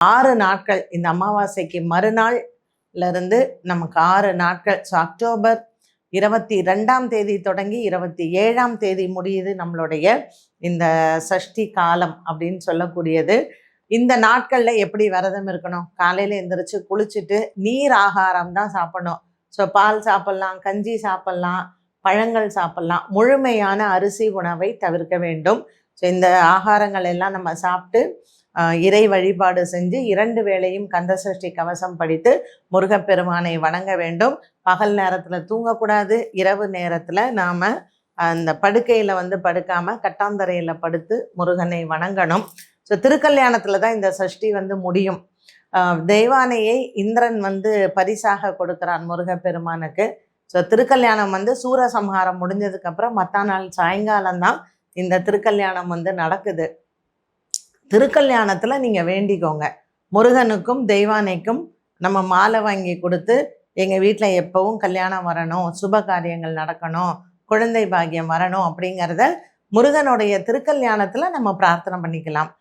ஆறு நாட்கள். இந்த அமாவாசைக்கு மறுநாள்ல இருந்து நமக்கு ஆறு நாட்கள். ஸோ அக்டோபர் இருபத்தி ரெண்டாம் தேதி தொடங்கி இருபத்தி ஏழாம் தேதி முடியுது நம்மளுடைய இந்த சஷ்டி காலம் அப்படின்னு சொல்லக்கூடியது. இந்த நாட்களில் எப்படி விரதம் இருக்கணும்? காலையில் எந்திரிச்சு குளிச்சுட்டு நீர் ஆகாரம் தான் சாப்பிடணும். ஸோ பால் சாப்பிட்லாம் கஞ்சி சாப்பிட்லாம் பழங்கள் சாப்பிட்லாம். முழுமையான அரிசி உணவை தவிர்க்க வேண்டும். ஸோ இந்த ஆகாரங்கள் எல்லாம் நம்ம சாப்பிட்டு இறை வழிபாடு செஞ்சு இரண்டு வேளையும் கந்தசஷ்டி கவசம் படித்து முருகப்பெருமானை வணங்க வேண்டும். பகல் நேரத்தில் தூங்கக்கூடாது. இரவு நேரத்தில் நாம் அந்த படுக்கையில் வந்து படுக்காமல் கட்டாந்தரையில் படுத்து முருகனை வணங்கணும். ஸோ திருக்கல்யாணத்தில் தான் இந்த சஷ்டி வந்து முடியும். தெய்வானையை இந்திரன் வந்து பரிசாக கொடுக்குறான் முருகப்பெருமானுக்கு. ஸோ திருக்கல்யாணம் வந்து சூரசம்ஹாரம் முடிஞ்சதுக்கப்புறம் மற்ற நாள் சாயங்காலம் தான் இந்த திருக்கல்யாணம் வந்து நடக்குது. திருக்கல்யாணத்தில் நீங்கள் வேண்டிக்கோங்க. முருகனுக்கும் தெய்வானைக்கும் நம்ம மாலை வாங்கி கொடுத்து எங்கள் வீட்டில் எப்போவும் கல்யாணம் வரணும் சுப காரியங்கள் நடக்கணும் குழந்தை பாக்கியம் வரணும் அப்படிங்கிறத முருகனுடைய திருக்கல்யாணத்தில் நம்ம பிரார்த்தனை பண்ணிக்கலாம்.